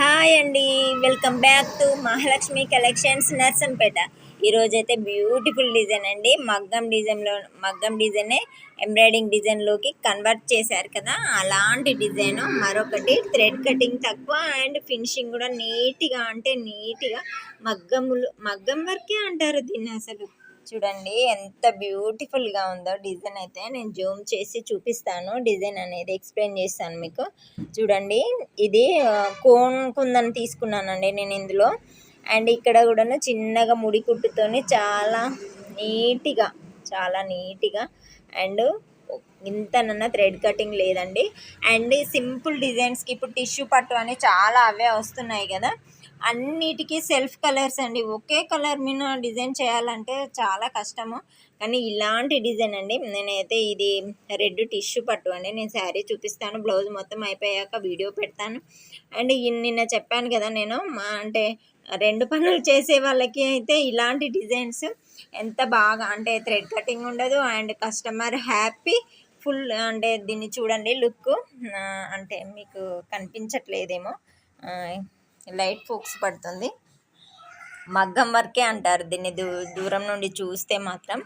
Hi అండి. Welcome back to Mahalakshmi collections Narsampet. ఈరోజు అయితే బ్యూటిఫుల్ డిజైన్ అండి. మగ్గం డిజైన్లో మగ్గం డిజైనే ఎంబ్రాయిడింగ్ డిజైన్లోకి కన్వర్ట్ చేశారు కదా. అలాంటి డిజైన్ మరొకటి థ్రెడ్ కటింగ్ తక్కువ అండ్ ఫినిషింగ్ కూడా నీట్గా అంటే నీట్గా మగ్గములు మగ్గం వర్కే అంటారు దీన్ని అసలు. చూడండి ఎంత బ్యూటిఫుల్గా ఉందో డిజైన్ అయితే నేను జూమ్ చేసి చూపిస్తాను. డిజైన్ అనేది ఎక్స్ప్లెయిన్ చేస్తాను మీకు. చూడండి ఇది కోన్ కుందని తీసుకున్నానండి నేను ఇందులో. అండ్ ఇక్కడ కూడా చిన్నగా ముడి కుట్టుతోని చాలా నీట్గా చాలా నీట్గా. అండ్ ఇంతనన్నా థ్రెడ్ కటింగ్ లేదండి. అండ్ సింపుల్ డిజైన్స్కి ఇప్పుడు టిష్యూ పట్టు అని చాలా అవే వస్తున్నాయి కదా. అన్నిటికీ సెల్ఫ్ కలర్స్ అండి. ఒకే కలర్ మీద డిజైన్ చేయాలంటే చాలా కష్టము. కానీ ఇలాంటి డిజైన్ అండి. నేనైతే ఇది రెడ్ టిష్యూ పట్టు అండి. నేను శారీ చూపిస్తాను. బ్లౌజ్ మొత్తం అయిపోయాక వీడియో పెడతాను. అండ్ నిన్న చెప్పాను కదా నేను మా అంటే రెండు పనులు చేసే వాళ్ళకి అయితే ఇలాంటి డిజైన్స్ ఎంత బాగా అంటే థ్రెడ్ కటింగ్ ఉండదు. అండ్ కస్టమర్ హ్యాపీ ఫుల్ అంటే దీన్ని చూడండి లుక్. అంటే మీకు కనిపించట్లేదేమో. లైట్ ఫోక్స్ పడుతుంది. మగ్గం వర్కే అంటారు దీన్ని. దూ దూరం నుండి చూస్తే మాత్రం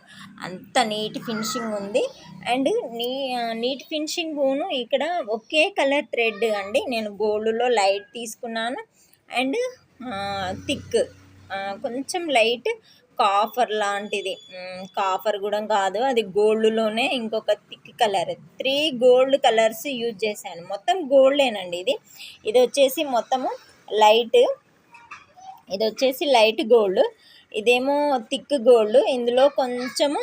అంత నీట్ ఫినిషింగ్ ఉంది. అండ్ నీ నీట్ ఫినిషింగ్ పోను ఇక్కడ ఒకే కలర్ థ్రెడ్ అండి. నేను గోల్డ్లో లైట్ తీసుకున్నాను. అండ్ థిక్ కొంచెం లైట్ కాఫర్ లాంటిది. కాఫర్ కూడా కాదు. అది గోల్డ్లోనే ఇంకొక thick colour. Three gold colours use చేశాను. మొత్తం గోల్డేనండి ఇది. ఇది వచ్చేసి మొత్తము లైట్ ఇది వచ్చేసి లైట్ గోల్డ్. ఇదేమో థిక్ గోల్డ్. ఇందులో కొంచెము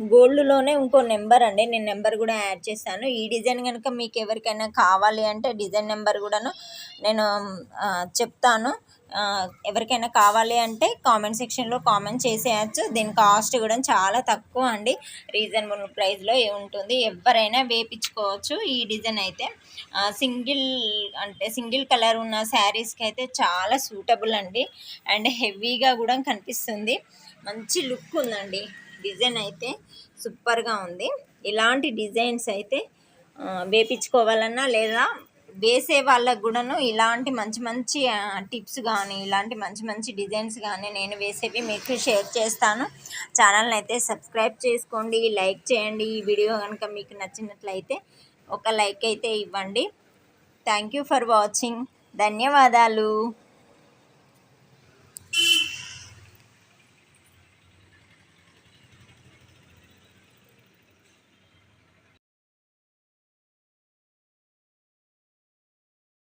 గోల్డ్లోనే ఇంకో నెంబర్ అండి. నేను నెంబర్ కూడా యాడ్ చేశాను. ఈ డిజైన్ కనుక మీకు ఎవరికైనా కావాలి అంటే డిజైన్ నెంబర్ కూడాను నేను చెప్తాను. ఎవరికైనా కావాలి అంటే కామెంట్ సెక్షన్లో కామెంట్ చేసేయచ్చు. దీని కాస్ట్ కూడా చాలా తక్కువ అండి. రీజనబుల్ ప్రైస్లో ఉంటుంది ఎవరైనా వేపించుకోవచ్చు ఈ డిజైన్ అయితే. సింగిల్ అంటే సింగిల్ కలర్ ఉన్న శారీస్కి అయితే చాలా సూటబుల్ అండి. అండ్ హెవీగా కూడా కనిపిస్తుంది. మంచి లుక్ ఉందండి. డిజైన్ అయితే సూపర్గా ఉంది. ఇలాంటి డిజైన్స్ అయితే వేపించుకోవాలన్నా లేదా వేసే వాళ్ళకు కూడాను ఇలాంటి మంచి మంచి టిప్స్ కానీ ఇలాంటి మంచి మంచి డిజైన్స్ కానీ నేను వేసేవి మీకు షేర్ చేస్తాను. ఛానల్ని అయితే సబ్స్క్రైబ్ చేసుకోండి లైక్ చేయండి. ఈ వీడియో కనుక మీకు నచ్చినట్లయితే ఒక లైక్ అయితే ఇవ్వండి. Thank you for watching. ధన్యవాదాలు.